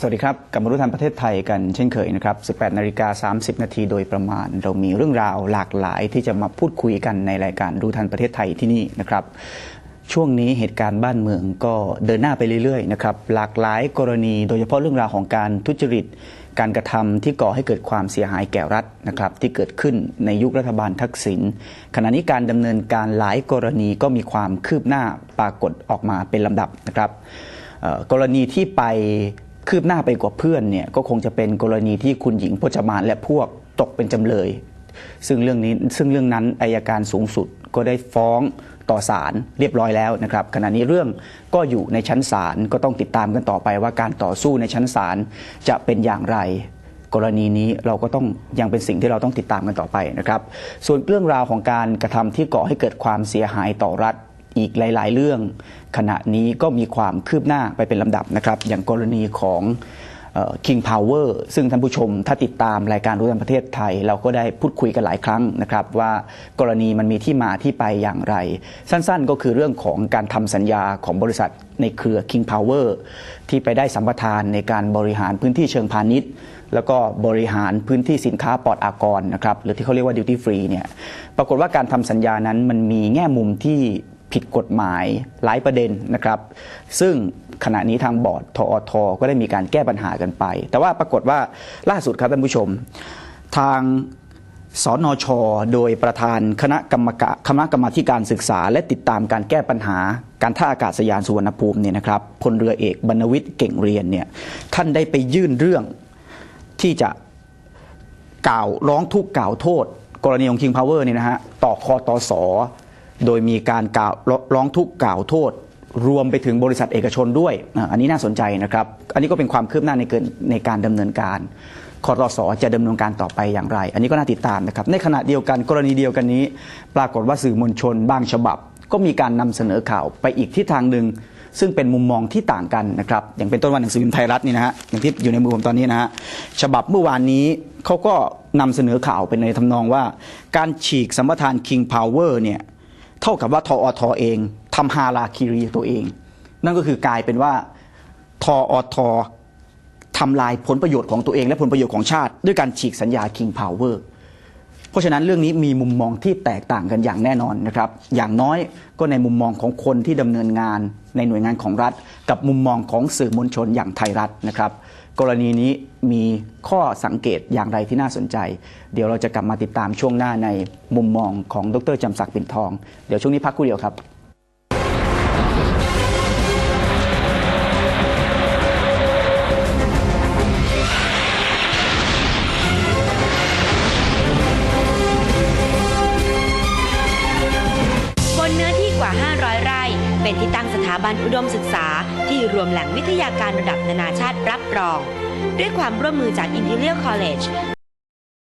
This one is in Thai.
สวัสดีครับกลับมารู้ทันประเทศไทยกันเช่นเคยนะครับ 18 นาฬิกา 30 นาทีโดยประมาณ เรามีเรื่องราวหลากหลายที่จะมาพูดคุยกันในรายการรู้ทันประเทศไทยที่นี่นะครับ ช่วงนี้เหตุการณ์บ้านเมืองก็เดินหน้าไปเรื่อยๆนะครับหลากหลายกรณีโดยเฉพาะเรื่องราวของการทุจริต การกระทำที่ก่อให้เกิดความเสียหายแก่รัฐนะครับที่เกิดขึ้นในยุครัฐบาลทักษิณขณะนี้การดำเนินการหลายกรณีก็มีความคืบหน้าปรากฏออกมาเป็นลำดับนะครับกรณีที่ไป คืบหน้าไปกว่าเพื่อนเนี่ยก็คงจะเป็นกรณีที่คุณหญิงพจมานและพวกตกเป็นจำเลย ซึ่งเรื่องนี้ซึ่งเรื่องนั้นอายการสูงสุดก็ได้ฟ้องต่อศาลเรียบร้อยแล้วนะครับ ขณะนี้เรื่องก็อยู่ในชั้นศาลก็ต้องติดตามกันต่อไปว่าการต่อสู้ในชั้นศาลจะเป็นอย่างไร กรณีนี้เราก็ต้องยังเป็นสิ่งที่เราต้องติดตามกันต่อไปนะครับ ส่วนเรื่องราวของการกระทำที่ก่อให้เกิดความเสียหายต่อรัฐ อีกหลาย ๆ เรื่อง ขณะนี้ก็มีความคืบหน้าไปเป็นลำดับนะครับ อย่างกรณีของเอ่อ King Power ซึ่งท่านผู้ชมถ้าติดตามรายการรู้ทันประเทศไทย เราก็ได้พูดคุยกันหลายครั้งนะครับ ว่ากรณีมันมีที่มาที่ไปอย่างไร สั้นๆ ก็คือเรื่องของการทำสัญญาของบริษัทในเครือ King Power ที่ไปได้สัมปทานในการบริหารพื้นที่เชิงพาณิชย์ แล้วก็บริหารพื้นที่สินค้าปลอดอากรนะครับหรือที่เขาเรียกว่า duty free เนี่ยปรากฏว่าการทำสัญญานั้นมันมีแง่มุมที่ ผิดกฎหมายหลายประเด็นนะครับ ซึ่งขณะนี้ทางบอร์ดทอทก็ได้มีการแก้ปัญหากันไป แต่ว่าปรากฏว่าล่าสุดครับท่านผู้ชม ทางสนช โดยประธานคณะกรรมการคณะกรรมาธิการศึกษา และติดตามการแก้ปัญหา การท่าอากาศยานสุวรรณภูมิเนี่ยนะครับพลเรือเอกบรรณวิทย์เก่งเรียนเนี่ยท่านได้ไปยื่นเรื่องที่จะกล่าวร้องทุกข์กล่าวโทษ กรณีของ King Power เนี่ยนะฮะต่อคอตอสอ โดยมีการกล่าวร้องทุกข์กล่าวโทษ รวมไปถึงบริษัทเอกชนด้วย อันนี้น่าสนใจนะครับ อันนี้ก็เป็นความคืบหน้าในเกินในการดำเนินการคอตสจะดำเนินการต่อไปอย่างไร อันนี้ก็น่าติดตามนะครับ ในขณะเดียวกันกรณีเดียวกันนี้ ปรากฏว่าสื่อมวลชนบางฉบับ ก็มีการนำเสนอข่าวไปอีกทิศทางหนึ่งซึ่งเป็นมุมมองที่ต่างกันนะครับ อย่างเป็นต้นวันหนังสือพิมพ์ไทยรัฐนี่นะฮะอย่างที่อยู่ในมือผมตอนนี้นะฮะฉบับเมื่อวานนี้เขาก็นำเสนอข่าวเป็นในทำนองว่า การฉีกสัมปทาน King Power เนี่ย ท่ากับว่าทออทเองทำฮาราคิรีตัวเอง นั่นก็คือกลายเป็นว่าทออทอทำลายผลประโยชน์ของตัวเองและผลประโยชน์ของชาติ ด้วยการฉีกสัญญาคิงพาวเวอร์ พราะฉะนั้นเรื่องนี้มีมุมมองที่แตกต่างกันอย่างแน่นอนนะครับ อย่างน้อยก็ในมุมมองของคนที่ดำเนินงาน ในหน่วยงานของรัฐ กับมุมมองของสื่อมวลชนอย่างไทยรัฐนะครับ กรณีนี้มีข้อสังเกตอย่างไรที่น่าสนใจ เดี๋ยวเราจะกลับมาติดตามช่วงหน้าในมุมมองของดรจำศักดิ์ปิ่นทอง เดี๋ยวช่วงนี้พักคู่เดียวครับ บันอุดมศึกษา ที่รวมแหล่งวิทยาการระดับนานาชาติรับรอง ด้วยความร่วมมือจาก Imperial College